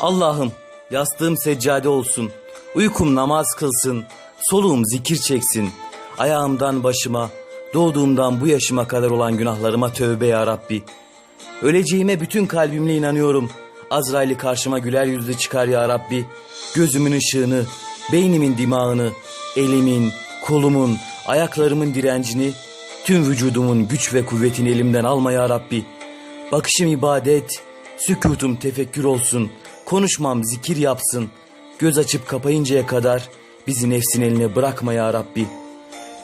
Allah'ım yastığım seccade olsun. Uykum namaz kılsın. Soluğum zikir çeksin. Ayağımdan başıma, doğduğumdan bu yaşıma kadar olan günahlarıma tövbe ya Rabbi. Öleceğime bütün kalbimle inanıyorum. Azrail'i karşıma güler yüzlü çıkar ya Rabbi. Gözümün ışığını, beynimin dimağını, elimin, kolumun, ayaklarımın direncini, tüm vücudumun güç ve kuvvetini elimden alma ya Rabbi. Bakışım ibadet, sükutum tefekkür olsun, konuşmam zikir yapsın. Göz açıp kapayıncaya kadar bizi nefsin eline bırakma ya Rabbi.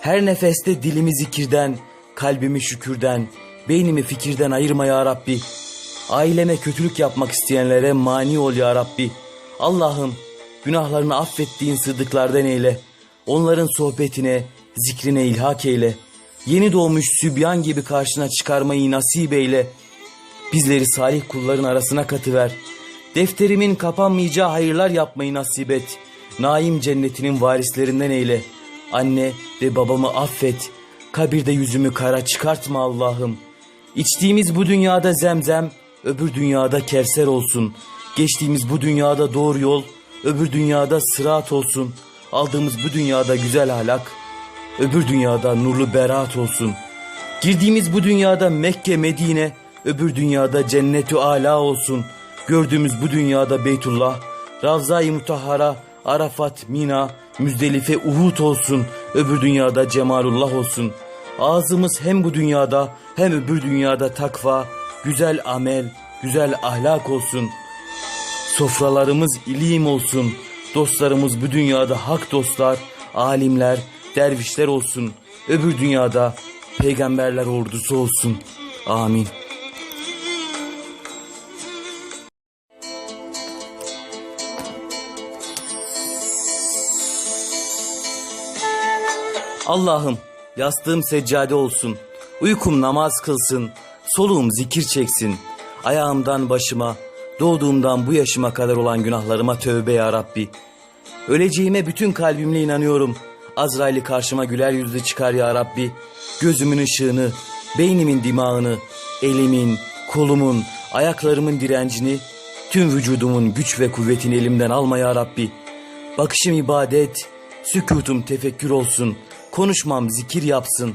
Her nefeste dilimi zikirden, kalbimi şükürden, beynimi fikirden ayırma ya Rabbi. Aileme kötülük yapmak isteyenlere mani ol ya Rabbi. Allah'ım günahlarını affettiğin sıddıklardan eyle. Onların sohbetine, zikrine ilhak eyle. Yeni doğmuş sübyan gibi karşına çıkarmayı nasip eyle. Bizleri salih kulların arasına katıver. Defterimin kapanmayacağı hayırlar yapmayı nasip et. Naim cennetinin varislerinden eyle. Anne ve babamı affet. Kabirde yüzümü kara çıkartma Allah'ım. İçtiğimiz bu dünyada zemzem, öbür dünyada kevser olsun. Geçtiğimiz bu dünyada doğru yol, öbür dünyada sırat olsun. Aldığımız bu dünyada güzel ahlak, öbür dünyada nurlu beraat olsun. Girdiğimiz bu dünyada Mekke, Medine, öbür dünyada cennetü ala olsun. Gördüğümüz bu dünyada Beytullah, Ravza-i Mutahhara, Arafat, Mina, Müzdelife, Uhud olsun. Öbür dünyada Cemalullah olsun. Ağzımız hem bu dünyada hem öbür dünyada takva, güzel amel, güzel ahlak olsun. Sofralarımız ilim olsun. Dostlarımız bu dünyada hak dostlar, alimler, dervişler olsun. Öbür dünyada peygamberler ordusu olsun. Amin. Allah'ım yastığım seccade olsun. Uykum namaz kılsın. Soluğum zikir çeksin. Ayağımdan başıma, doğduğumdan bu yaşıma kadar olan günahlarıma tövbe ya Rabbi. Öleceğime bütün kalbimle inanıyorum. Azrail'i karşıma güler yüzlü çıkar ya Rabbi. Gözümün ışığını, beynimin dimağını, elimin, kolumun, ayaklarımın direncini, tüm vücudumun güç ve kuvvetini elimden alma ya Rabbi. Bakışım ibadet, sükutum tefekkür olsun, konuşmam zikir yapsın.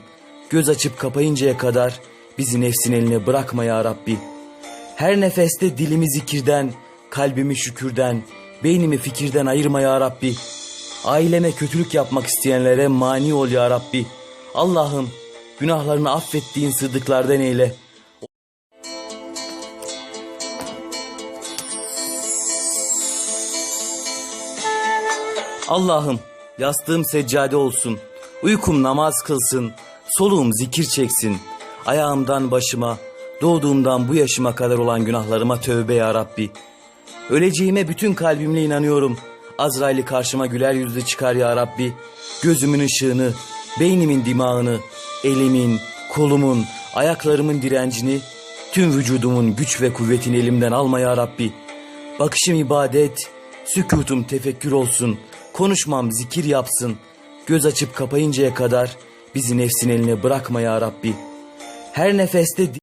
Göz açıp kapayıncaya kadar bizi nefsin eline bırakma ya Rabbi. Her nefeste dilimi zikirden, kalbimi şükürden, beynimi fikirden ayırma ya Rabbi. Aileme kötülük yapmak isteyenlere mani ol ya Rabbi. Allah'ım günahlarını affettiğin sıddıklardan eyle. Allah'ım yastığım seccade olsun. Uykum namaz kılsın. Soluğum zikir çeksin. Ayağımdan başıma, doğduğumdan bu yaşıma kadar olan günahlarıma tövbe ya Rabbi. Öleceğime bütün kalbimle inanıyorum. Azrail'i karşıma güler yüzlü çıkar ya Rabbi. Gözümün ışığını, beynimin dimağını, elimin, kolumun, ayaklarımın direncini, tüm vücudumun güç ve kuvvetini elimden alma ya Rabbi. Bakışım ibadet, sükutum tefekkür olsun, konuşmam zikir yapsın. Göz açıp kapayıncaya kadar bizi nefsin eline bırakma ya Rabbi. Her nefeste